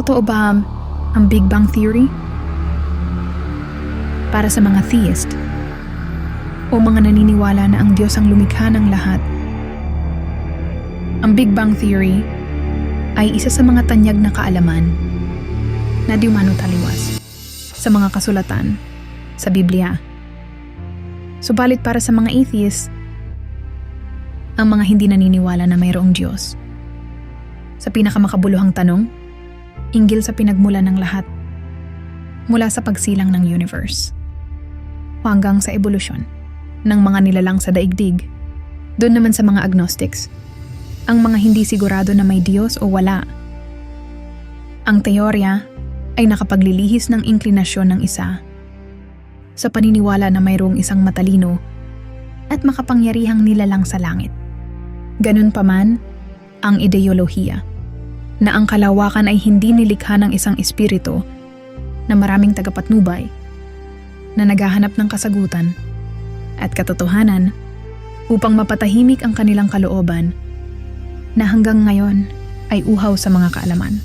Totoo ba ang Big Bang Theory? Para sa mga theist o mga naniniwala na ang Diyos ang lumikha ng lahat, ang Big Bang Theory ay isa sa mga tanyag na kaalaman na di umano taliwas sa mga kasulatan sa Biblia. Subalit para sa mga atheists, ang mga hindi naniniwala na mayroong Diyos. Sa pinakamakabuluhang tanong, inggil sa pinagmula ng lahat mula sa pagsilang ng universe hanggang sa evolusyon ng mga nilalang sa daigdig. Doon naman sa mga agnostics, ang mga hindi sigurado na may Diyos o wala. Ang teorya ay nakapaglilihis ng inklinasyon ng isa sa paniniwala na mayroong isang matalino at makapangyarihang nilalang sa langit. Ganun pa man, ang ideolohiya na ang kalawakan ay hindi nilikha ng isang espiritu na maraming tagapatnubay na naghahanap ng kasagutan at katotohanan upang mapatahimik ang kanilang kalooban na hanggang ngayon ay uhaw sa mga kaalaman.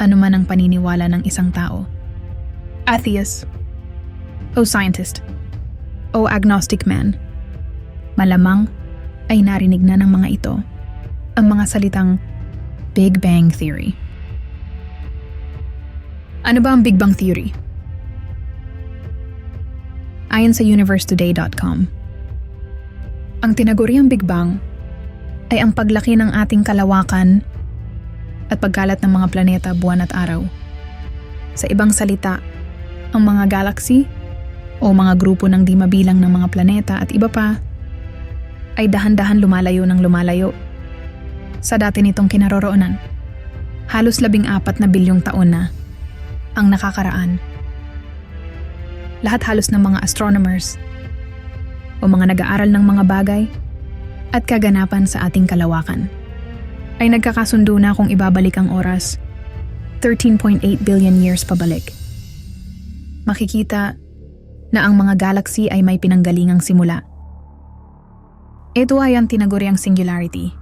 Ano man ang paniniwala ng isang tao. Atheist o scientist o agnostic man, malamang ay narinig na ng mga ito ang mga salitang Big Bang Theory. Ano ba ang Big Bang Theory? Ayon sa universetoday.com, ang tinaguriang Big Bang ay ang paglaki ng ating kalawakan at pagkalat ng mga planeta, buwan at araw. Sa ibang salita, ang mga galaxy o mga grupo ng di mabilang ng mga planeta at iba pa ay dahan-dahan lumalayo ng lumalayo sa dati nitong kinaroroonan. Halos labing apat na bilyong taon na ang nakakaraan lahat halos ng mga astronomers o mga nag-aaral ng mga bagay at kaganapan sa ating kalawakan ay nagkakasundo na kung ibabalik ang oras 13.8 billion years pabalik. Makikita na ang mga galaxy ay may pinanggalingang simula. Ito ay ang tinaguriang singularity.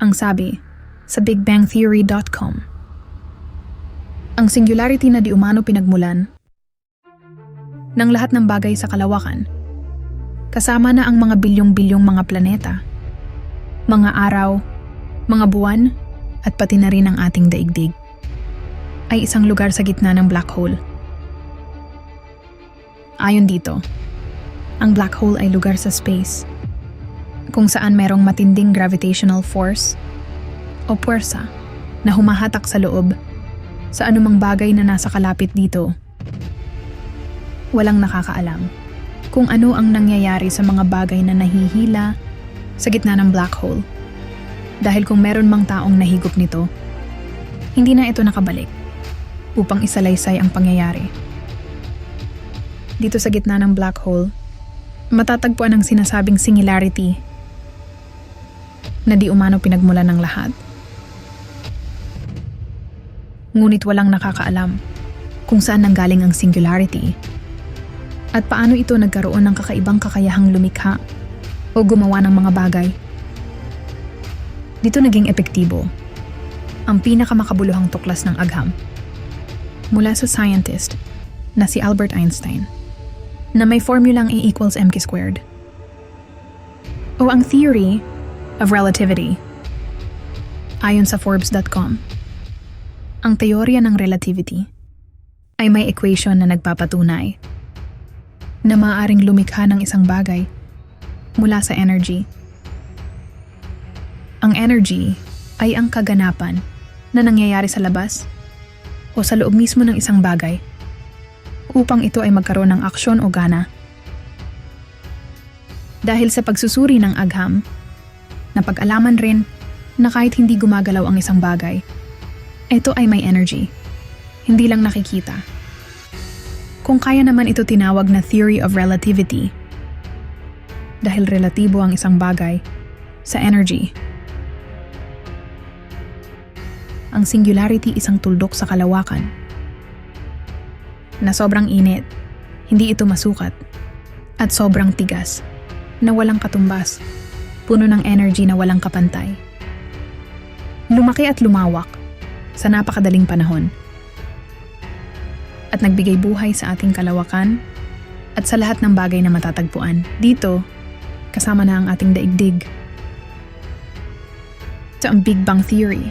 Ang sabi sa bigbangtheory.com. Ang singularity na di umano pinagmulan ng lahat ng bagay sa kalawakan. Kasama na ang mga bilyong-bilyong mga planeta, mga araw, mga buwan, at pati na rin ang ating daigdig. Ay isang lugar sa gitna ng black hole. Ayon dito, ang black hole ay lugar sa space kung saan merong matinding gravitational force o puwersa na humahatak sa loob sa anumang bagay na nasa kalapit dito walang nakakaalam kung ano ang nangyayari sa mga bagay na nahihila sa gitna ng black hole. Dahil kung meron mang taong nahigop nito, hindi na ito nakabalik upang isalaysay ang pangyayari. Dito sa gitna ng black hole, matatagpuan ang sinasabing singularity na di umano pinagmula ng lahat. Ngunit walang nakakaalam kung saan nanggaling ang singularity at paano ito nagkaroon ng kakaibang kakayahang lumikha o gumawa ng mga bagay. Dito naging epektibo ang pinakamakabuluhang tuklas ng agham mula sa scientist na si Albert Einstein na may formulang A equals mk squared o ang theory of relativity ayon sa Forbes.com. Ang teorya ng relativity ay may equation na nagpapatunay na maaaring lumikha ng isang bagay mula sa energy. Ang energy ay ang kaganapan na nangyayari sa labas o sa loob mismo ng isang bagay upang ito ay magkaroon ng aksyon o gana. Dahil sa pagsusuri ng agham, napag-alaman rin na kahit hindi gumagalaw ang isang bagay, ito ay may energy, hindi lang nakikita kung kaya naman ito tinawag na theory of relativity. Dahil relatibo ang isang bagay sa energy. Ang singularity isang tuldok sa kalawakan. Na sobrang init, hindi ito masukat. At sobrang tigas, na walang katumbas, puno ng energy na walang kapantay. lumaki at lumawak sa napakadaling panahon. At nagbigay buhay sa ating kalawakan at sa lahat ng bagay na matatagpuan. Dito, kasama na ang ating daigdig. Ito ang Big Bang Theory